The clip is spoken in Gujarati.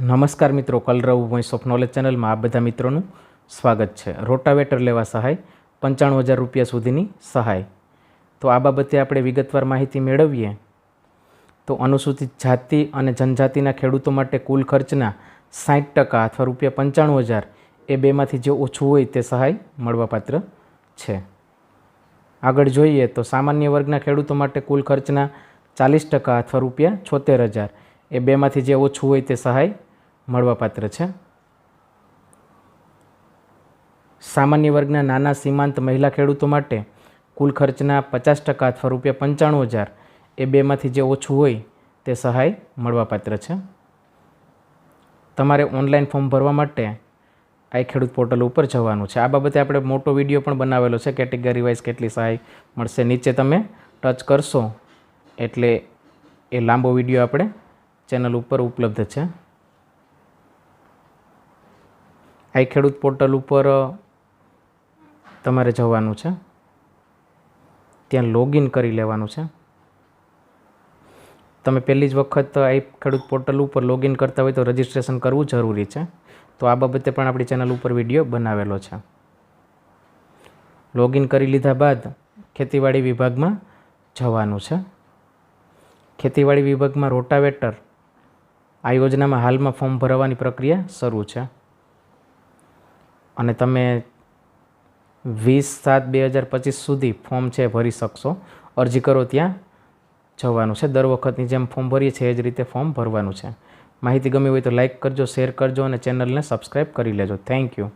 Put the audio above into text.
નમસ્કાર મિત્રો, કલરવ વોઇસ ઓફ નોલેજ ચેનલમાં આ બધા મિત્રોનું સ્વાગત છે. રોટાવેટર લેવા સહાય, પંચાણું હજાર રૂપિયા સુધીની સહાય. તો આ બાબતે આપણે વિગતવાર માહિતી મેળવીએ. તો અનુસૂચિત જાતિ અને જનજાતિના ખેડૂતો માટે કુલ ખર્ચના સાઠ ટકા અથવા રૂપિયા પંચાણું હજાર એ બેમાંથી જે ઓછું હોય તે સહાય મળવાપાત્ર છે. આગળ જોઈએ તો સામાન્ય વર્ગના ખેડૂતો માટે કુલ ખર્ચના ચાલીસ ટકા અથવા રૂપિયા છોતેર હજાર એ બેમાંથી જે ઓછું હોય તે સહાય મળવાપાત્ર છે. સામાન્ય વર્ગના નાના સીમાંત મહિલા ખેડૂતો માટે કુલ ખર્ચના પચાસ ટકા અથવા રૂપિયા પંચાણું હજાર એ બેમાંથી જે ઓછું હોય તે સહાય મળવાપાત્ર છે. તમારે ઓનલાઈન ફોર્મ ભરવા માટે આઈ ખેડૂત પોર્ટલ ઉપર જવાનું છે. આ બાબતે આપણે મોટો વીડિયો પણ બનાવેલો છે. કેટેગરી વાઇઝ કેટલી સહાય મળશે નીચે તમે ટચ કરશો એટલે એ લાંબો વીડિયો આપણે ચેનલ ઉપર ઉપલબ્ધ છે. આઈ ખેડૂત પોર્ટલ ઉપર તમારે જવાનું છે. ત્યાં લોગિન કરી લેવાનું છે. તમે પહેલી જ વખત આઈ ખેડૂત પોર્ટલ ઉપર લોગિન કરતા હોય તો રજિસ્ટ્રેશન કરવું જરૂરી છે. તો આ બાબતે પણ આપણી ચેનલ ઉપર વીડિયો બનાવેલો છે. લોગિન કરી લીધા બાદ ખેતીવાડી વિભાગમાં જવાનું છે. ખેતીવાડી વિભાગમાં રોટાવેટર આ યોજનામાં હાલમાં ફોર્મ ભરવાની પ્રક્રિયા શરૂ છે. અને તમે વીસ સાત બે હજાર પચીસ સુધી ફોર્મ છે ભરી શકશો. અરજી કરો ત્યાં. જવાનું છે. દર વખતની જેમ ફોર્મ ભરીએ છીએ, એ જ રીતે ફોર્મ ભરવાનું છે. માહિતી ગમી હોય તો લાઇક કરજો, શેર કરજો અને ચેનલને સબસ્ક્રાઈબ કરી લેજો. Thank you.